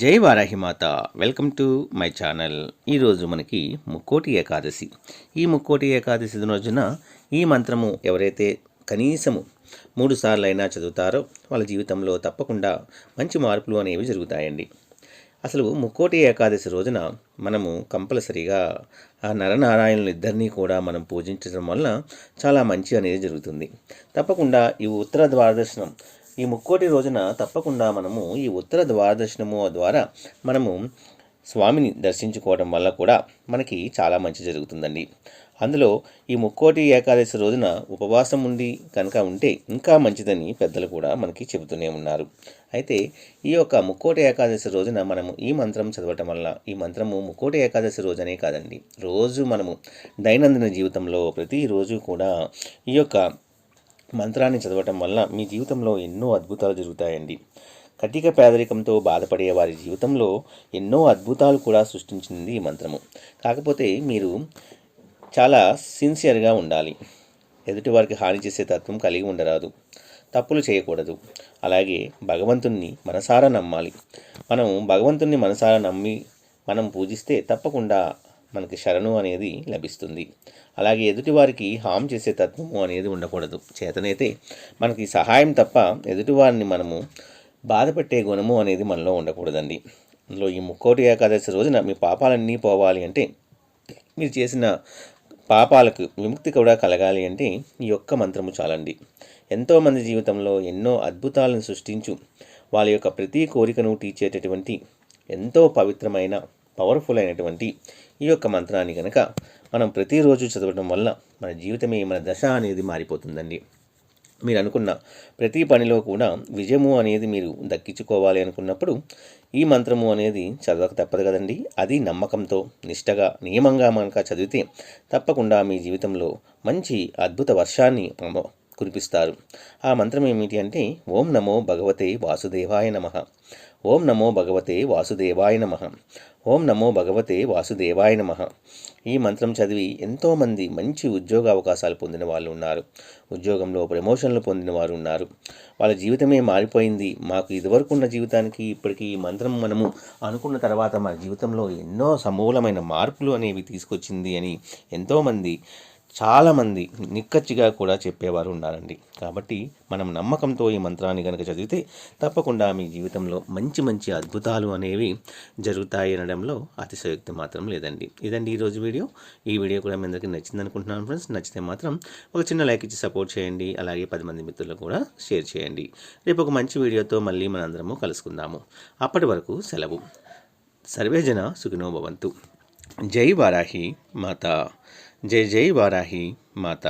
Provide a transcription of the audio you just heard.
జై Varahi Mata welcome to my channel. ఈరోజు మనకి ముక్కోటి ఏకాదశి. ఈ ముక్కోటి ఏకాదశి రోజున ఈ మంత్రము ఎవరైతే కనీసము మూడు సార్లు అయినా చదువుతారో వాళ్ళ జీవితంలో తప్పకుండా మంచి మార్పులు అనేవి జరుగుతాయండి. అసలు ముక్కోటి ఏకాదశి రోజున మనము కంపల్సరీగా ఆ నరనారాయణులు ఇద్దరినీ కూడా మనం పూజించడం వల్ల చాలా మంచి అనేది జరుగుతుంది. తప్పకుండా ఈ ఉత్తర ద్వారదర్శనం ఈ ముక్కోటి రోజున తప్పకుండా మనము ఈ ఉత్తర ద్వారదర్శనము ద్వారా మనము స్వామిని దర్శించుకోవడం వల్ల కూడా మనకి చాలా మంచి జరుగుతుందండి. అందులో ఈ ముక్కోటి ఏకాదశి రోజున ఉపవాసం ఉండి కనుక ఉంటే ఇంకా మంచిదని పెద్దలు కూడా మనకి చెబుతూనే ఉన్నారు. అయితే ఈ యొక్క ముక్కోటి ఏకాదశి రోజున మనము ఈ మంత్రం చదవటం వల్ల ఈ మంత్రము ముక్కోటి ఏకాదశి రోజనే కాదండి. రోజు మనము దైనందిన జీవితంలో ప్రతిరోజు కూడా ఈ యొక్క మంత్రాన్ని చదవటం వల్ల మీ జీవితంలో ఎన్నో అద్భుతాలు జరుగుతాయండి. కటిక పేదరికంతో బాధపడే వారి జీవితంలో ఎన్నో అద్భుతాలు కూడా సృష్టించింది ఈ మంత్రము. కాకపోతే మీరు చాలా సిన్సియర్గా ఉండాలి. ఎదుటివారికి హాని చేసే తత్వం కలిగి ఉండరాదు. తప్పులు చేయకూడదు. అలాగే భగవంతుణ్ణి మనసారా నమ్మాలి. మనం భగవంతుణ్ణి మనసారా నమ్మి మనం పూజిస్తే తప్పకుండా మనకి శరణు అనేది లభిస్తుంది. అలాగే ఎదుటివారికి హామ్ చేసే తత్వము అనేది ఉండకూడదు. చేతనైతే మనకి సహాయం తప్ప ఎదుటివారిని మనము బాధపెట్టే గుణము అనేది మనలో ఉండకూడదండి. అందులో ఈ ముక్కోటి ఏకాదశి రోజున మీ పాపాలన్నీ పోవాలి అంటే మీరు చేసిన పాపాలకు విముక్తి కూడా కలగాలి అంటే ఈ యొక్క మంత్రము చాలండి. ఎంతోమంది జీవితంలో ఎన్నో అద్భుతాలను సృష్టించు వాళ్ళ యొక్క ప్రతి కోరికను తీర్చేటటువంటి ఎంతో పవిత్రమైన పవర్ఫుల్ అయినటువంటి ఈ యొక్క మంత్రాన్ని కనుక మనం ప్రతిరోజు చదవడం వల్ల మన జీవితమే మన దశ అనేది మారిపోతుందండి. మీరు అనుకున్న ప్రతి పనిలో కూడా విజయము అనేది మీరు దక్కించుకోవాలి అనుకున్నప్పుడు ఈ మంత్రము అనేది చదవక తప్పదు కదండి. అది నమ్మకంతో నిష్టగా నియమంగా మనక చదివితే తప్పకుండా మీ జీవితంలో మంచి అద్భుత వర్షాన్ని కురిపిస్తారు. ఆ మంత్రం ఏమిటి అంటే ఓం నమో భగవతే వాసుదేవాయ నమ. ఓం నమో భగవతే వాసుదేవాయ నమ. ఓం నమో భగవతే వాసుదేవాయ నమ. ఈ మంత్రం చదివి ఎంతోమంది మంచి ఉద్యోగ అవకాశాలు పొందిన వాళ్ళు ఉన్నారు. ఉద్యోగంలో ప్రమోషన్లు పొందిన వారు ఉన్నారు. వాళ్ళ జీవితమే మారిపోయింది. మాకు ఇదివరకు ఉన్న జీవితానికి ఇప్పటికీ ఈ మంత్రం మనము అనుకున్న తర్వాత మన జీవితంలో ఎన్నో సమూలమైన మార్పులు అనేవి తీసుకొచ్చింది అని ఎంతోమంది చాలామంది నిక్కచ్చిగా కూడా చెప్పేవారు ఉన్నారండి కాబట్టి మనం నమ్మకంతో ఈ మంత్రాన్ని కనుక చదివితే తప్పకుండా మీ జీవితంలో మంచి మంచి అద్భుతాలు అనేవి జరుగుతాయి అనడంలో అతిశయోక్తి మాత్రం లేదండి. ఇదండి ఈరోజు వీడియో. ఈ వీడియో కూడా మీ అందరికీ నచ్చింది అనుకుంటున్నాను ఫ్రెండ్స్. నచ్చితే మాత్రం ఒక చిన్న లైక్ ఇచ్చి సపోర్ట్ చేయండి. అలాగే పది మంది మిత్రులు కూడా షేర్ చేయండి. రేపు ఒక మంచి వీడియోతో మళ్ళీ మనందరము కలుసుకుందాము. అప్పటి వరకు సెలవు. సర్వేజన సుఖినో భవంతు. జై వారాహి మాత. జై జై వారాహి మాత